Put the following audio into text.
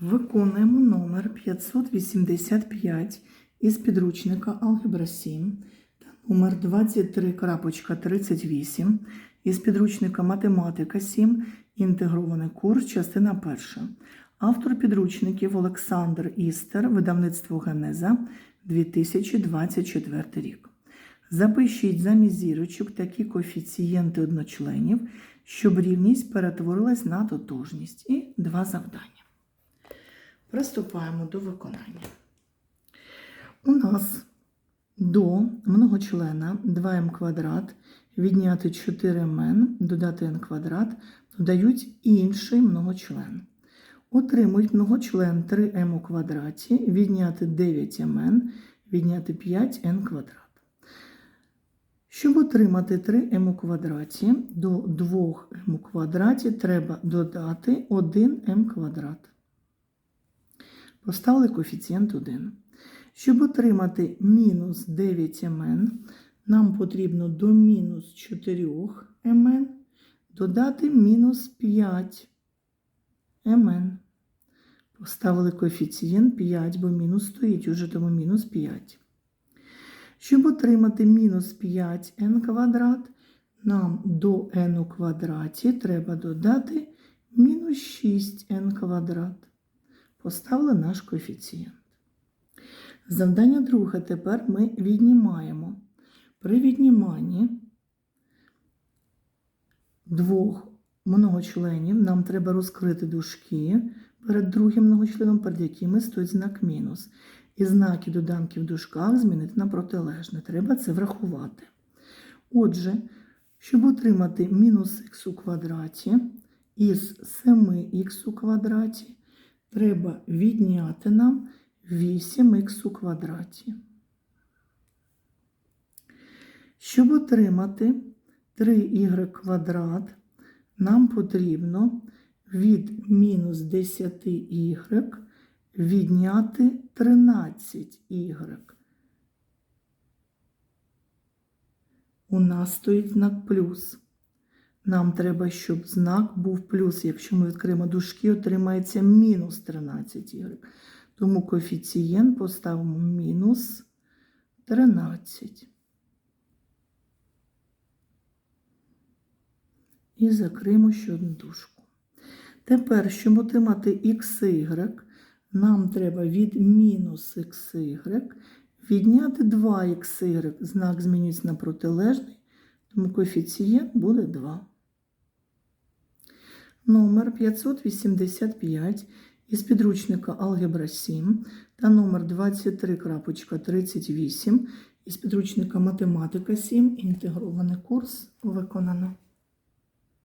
Виконуємо номер 585 із підручника Алгебра 7 та номер 23.38 із підручника Математика 7. Інтегрований курс, частина перша. Автор підручників Олександр Істер, видавництво Генеза 2024 рік. Запишіть замість зірочок такі коефіцієнти одночленів, щоб рівність перетворилась на тотожність. І два завдання. Приступаємо до виконання. У нас до многочлена 2м квадрат відняти 4мн, додати n квадрат, додають інший многочлен. Отримують многочлен 3m у квадраті, відняти 9mn, відняти 5n квадрат. Щоб отримати 3m у квадраті, до 2m у квадраті треба додати 1m квадрат. Поставили коефіцієнт 1. Щоб отримати мінус 9mn, нам потрібно до мінус 4mn додати мінус 5mn. Поставили коефіцієнт 5, бо мінус стоїть уже тому мінус 5. Щоб отримати мінус 5n квадрат, нам до n у квадраті треба додати мінус 6n квадрат. Поставили наш коефіцієнт. Завдання друге тепер ми віднімаємо. При відніманні двох многочленів нам треба розкрити дужки перед другим многочленом, перед якими стоїть знак мінус. І знаки доданки в дужках змінити на протилежне. Треба це врахувати. Отже, щоб отримати мінус х у квадраті із 7х у квадраті, треба відняти нам 8х у квадраті. Щоб отримати 3y квадрат, нам потрібно від мінус 10y відняти 13y. У нас стоїть знак плюс. Нам треба, щоб знак був плюс. Якщо ми відкриємо дужки, отримається мінус 13y. Тому коефіцієнт поставимо мінус 13. І закриємо ще одну дужку. Тепер, щоб отримати xy, нам треба від мінус xy відняти 2xy. Знак змінюється на протилежний, тому коефіцієнт буде 2. Номер 585 із підручника Алгебра 7 та номер 23.38 із підручника Математика 7. Інтегрований курс виконано.